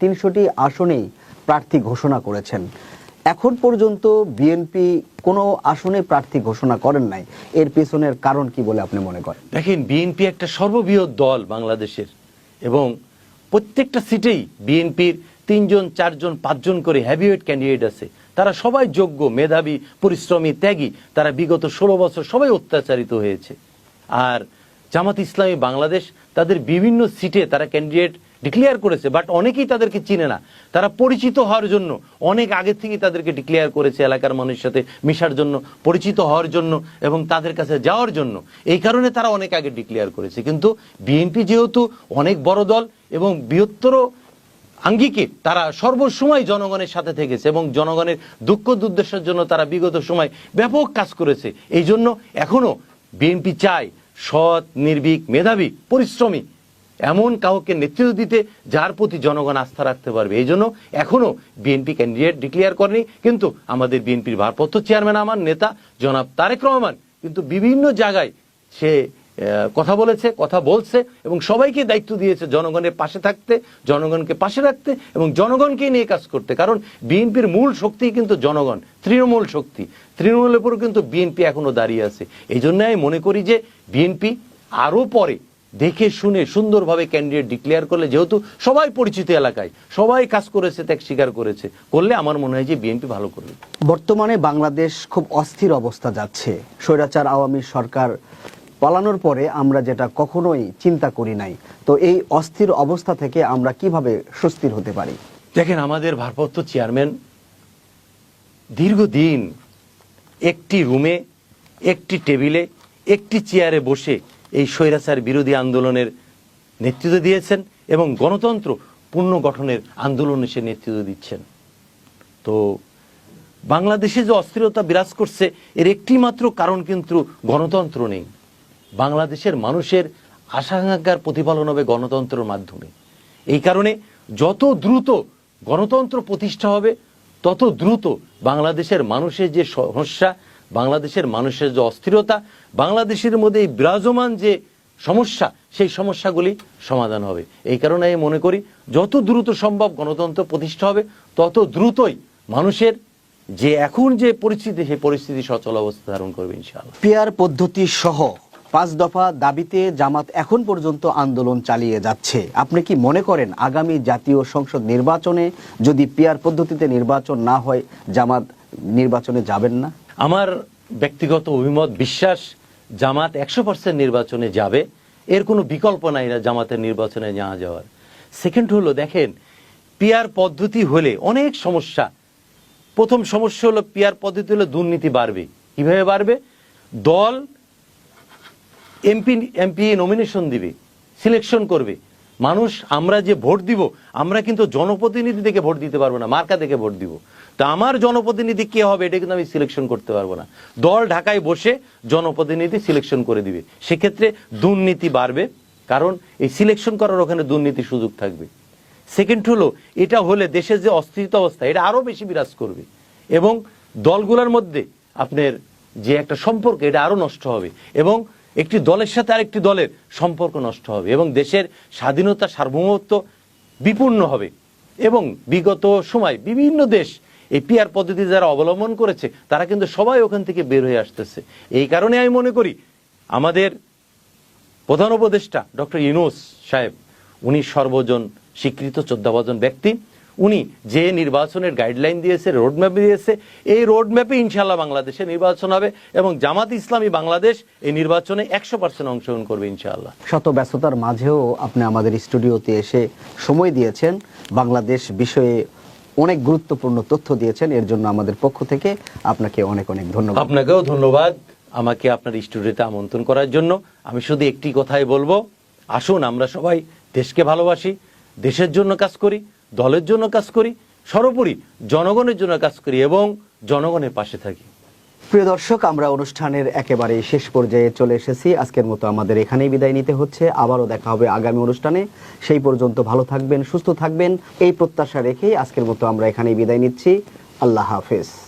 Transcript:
তিনশোটি আসনেই প্রার্থী ঘোষণা করেছেন। এখন পর্যন্ত বিএনপি কোনো আসনে প্রার্থী ঘোষণা করেন নাই। এর পেছনের কারণ কি বলে আপনি মনে করেন? দেখেন, বিএনপি একটা সর্ববৃহৎ দল বাংলাদেশের এবং প্রত্যেকটা সিটেই বিএনপির তিনজন, চারজন, পাঁচজন করে হ্যাভিওয়েট ক্যান্ডিডেট আছে। তারা সবাই যোগ্য, মেধাবী, পরিশ্রমী, ত্যাগী। তারা বিগত ষোলো বছর সবাই অত্যাচারিত হয়েছে। আর জামাত ইসলামী বাংলাদেশ তাদের বিভিন্ন সিটে তারা ক্যান্ডিডেট ডিক্লেয়ার করেছে বাট অনেকেই তাদেরকে চিনে না। তারা পরিচিত হওয়ার জন্য, অনেক আগে থেকেই তাদেরকে ডিক্লেয়ার করেছে এলাকার মানুষের সাথে মিশার জন্য, পরিচিত হওয়ার জন্য এবং তাদের কাছে যাওয়ার জন্য। এই কারণে তারা অনেক আগে ডিক্লেয়ার করেছে। কিন্তু বিএনপি যেহেতু অনেক বড় দল এবং বৃহত্তর আঙ্গিকে তারা সর্বসময় জনগণের সাথে থেকেছে এবং জনগণের দুঃখ দুর্দশার জন্য তারা বিগত সময় ব্যাপক কাজ করেছে। এই জন্য এখনও বিএনপি চায় সৎ, নির্ভীক, মেধাবী, পরিশ্রমী এমন কাউকে নেতৃত্ব দিতে যার প্রতি জনগণ আস্থা রাখতে পারবে। এই জন্য এখনও বিএনপি ক্যান্ডিডেট ডিক্লেয়ার করেনি, কিন্তু আমাদের বিএনপির ভারপ্রাপ্ত চেয়ারম্যান আমার নেতা জনাব তারেক রহমান কিন্তু বিভিন্ন জায়গায় সে কথা বলেছে, কথা বলছে এবং সবাইকে দায়িত্ব দিয়েছে জনগণের পাশে থাকতে, জনগণকে পাশে রাখতে এবং জনগণকে নিয়ে কাজ করতে। কারণ বিএনপির মূল শক্তি কিন্তু জনগণ, তৃণমূল শক্তি। তৃণমূলের উপর কিন্তু বিএনপি এখনও দাঁড়িয়ে আছে। এই জন্য আমি মনে করি যে বিএনপি আরও পরে দেখে শুনে সুন্দরভাবে ক্যান্ডিডেট ডিক্লেয়ার করলে যেহেতু সবাই পরিচিত এলাকায় সবাই কাজ করেছে ত্যাগ স্বীকার করেছে করলে আমার মনে হয় যে বিএনপি ভালো করবে। বর্তমানে বাংলাদেশ খুব অস্থির অবস্থা যাচ্ছে। স্বৈরাচার আওয়ামী সরকার পালানোর পরে আমরা যেটা কখনোই চিন্তা করি নাই। তো এই অস্থির অবস্থা থেকে আমরা কীভাবে সুস্থির হতে পারি? দেখেন আমাদের ভারপ্রাপ্ত চেয়ারম্যান দীর্ঘদিন একটি রুমে একটি টেবিলে একটি চেয়ারে বসে এই স্বৈরাচার বিরোধী আন্দোলনের নেতৃত্ব দিয়েছেন এবং গণতন্ত্র পুনর্গঠনের আন্দোলনে সে নেতৃত্ব দিচ্ছেন। তো বাংলাদেশে যে অস্থিরতা বিরাজ করছে, এর একটি মাত্র কারণ কিন্তু গণতন্ত্র নেই। বাংলাদেশের মানুষের আশা আকাঙ্ক্ষার প্রতিফলন হবে গণতন্ত্রের মাধ্যমে। এই কারণে যত দ্রুত গণতন্ত্র প্রতিষ্ঠা হবে, তত দ্রুত বাংলাদেশের মানুষের যে সমস্যা বাংলাদেশের মানুষের যে অস্থিরতা, বাংলাদেশের মধ্যে এই বিরাজমান যে সমস্যা, সেই সমস্যাগুলি সমাধান হবে। এই কারণে আমি মনে করি, যত দ্রুত সম্ভব গণতন্ত্র প্রতিষ্ঠা হবে, তত দ্রুতই মানুষের যে এখন যে পরিস্থিতি, সেই পরিস্থিতি সচল অবস্থা ধারণ করবে ইনশাআল্লাহ। পিয়ার পদ্ধতি সহ পাঁচ দফা দাবিতে জামাত এখন পর্যন্ত আন্দোলন চালিয়ে যাচ্ছে। আপনি কি মনে করেন আগামী জাতীয় সংসদ নির্বাচনে যদি পেয়ার পদ্ধতিতে নির্বাচন না হয়, জামাত নির্বাচনে যাবেন না? আমার ব্যক্তিগত অভিমত, বিশ্বাস, জামাত একশো পার্সেন্ট নির্বাচনে যাবে। এর কোনো বিকল্প নাই না জামাতের নির্বাচনে যাওয়া যাওয়ার। সেকেন্ড হলো, দেখেন পিয়ার পদ্ধতি হলে অনেক সমস্যা। প্রথম সমস্যা হলো পিয়ার পদ্ধতি হলে দুর্নীতি বাড়বে। কীভাবে বাড়বে? দল এমপি এমপি নমিনেশন দিবে সিলেকশন করবে। মানুষ, আমরা যে ভোট দিব, আমরা কিন্তু জনপ্রতিনিধি থেকে ভোট দিতে পারব না, মার্কা থেকে ভোট দিব। তা আমার জনপ্রতিনিধি কে হবে, এটা কিন্তু আমি সিলেকশন করতে পারব না। দল ঢাকায় বসে জনপ্রতিনিধি সিলেকশন করে দিবে। সেক্ষেত্রে দুর্নীতি বাড়বে, কারণ এই সিলেকশন করার ওখানে দুর্নীতি সুযোগ থাকবে। সেকেন্ড হলো, এটা হলে দেশের যে অস্থিরতা অবস্থা, এটা আরও বেশি বিরাজ করবে। এবং দলগুলোর মধ্যে আপনার যে একটা সম্পর্ক, এটা আরও নষ্ট হবে। এবং একটি দলের সাথে আরেকটি দলের সম্পর্ক নষ্ট হবে এবং দেশের স্বাধীনতা সার্বভৌমত্ব বিপূর্ণ হবে। এবং বিগত সময় বিভিন্ন দেশ এই পিয়ার পদ্ধতি যারা অবলম্বন করেছে, তারা কিন্তু সবাই ওখান থেকে বের হয়ে আসতেছে। এই কারণে আমি মনে করি, আমাদের প্রধান উপদেষ্টা ডক্টর ইউনুস সাহেব, উনি সর্বজন স্বীকৃত চোদ্দাবজন ব্যক্তি। উনি যে নির্বাচনের গাইডলাইন দিয়েছে রোডম্যাপ দিয়েছে এই রোডম্যাপে ইনশাল্লাহ বাংলাদেশে নির্বাচন হবে এবং জামাত ইসলামী বাংলাদেশ এই নির্বাচনে একশো পার্সেন্ট অংশগ্রহণ করবে ইনশাআল্লাহ। শত ব্যস্ততার মাঝেও আপনি আমাদের স্টুডিওতে এসে সময় দিয়েছেন। বাংলাদেশ বিষয়ে অনেক গুরুত্বপূর্ণ তথ্য দিয়েছেন। এর জন্য আমাদের পক্ষ থেকে আপনাকে অনেক অনেক ধন্যবাদ। আপনাকেও ধন্যবাদ আমাকে আপনার স্টুডিওতে আমন্ত্রণ করার জন্য। আমি শুধু একটি কথাই বলব আসুন আমরা সবাই দেশকে ভালোবাসি দেশের জন্য কাজ করি, দলের জন্য কাজ করি, সর্বোপরি জনগণের জন্য কাজ করি এবং জনগণের পাশে থাকি। প্রিয় দর্শক, আমরা অনুষ্ঠানের একেবারে শেষ পর্যায়ে চলে এসেছি। আজকের মতো আমাদের এখানেই বিদায় নিতে হচ্ছে। আবারও দেখা হবে আগামী অনুষ্ঠানে। সেই পর্যন্ত ভালো থাকবেন, সুস্থ থাকবেন। এই প্রত্যাশা রেখেই আজকের মতো আমরা এখানেই বিদায় নিচ্ছি। আল্লাহ হাফেজ।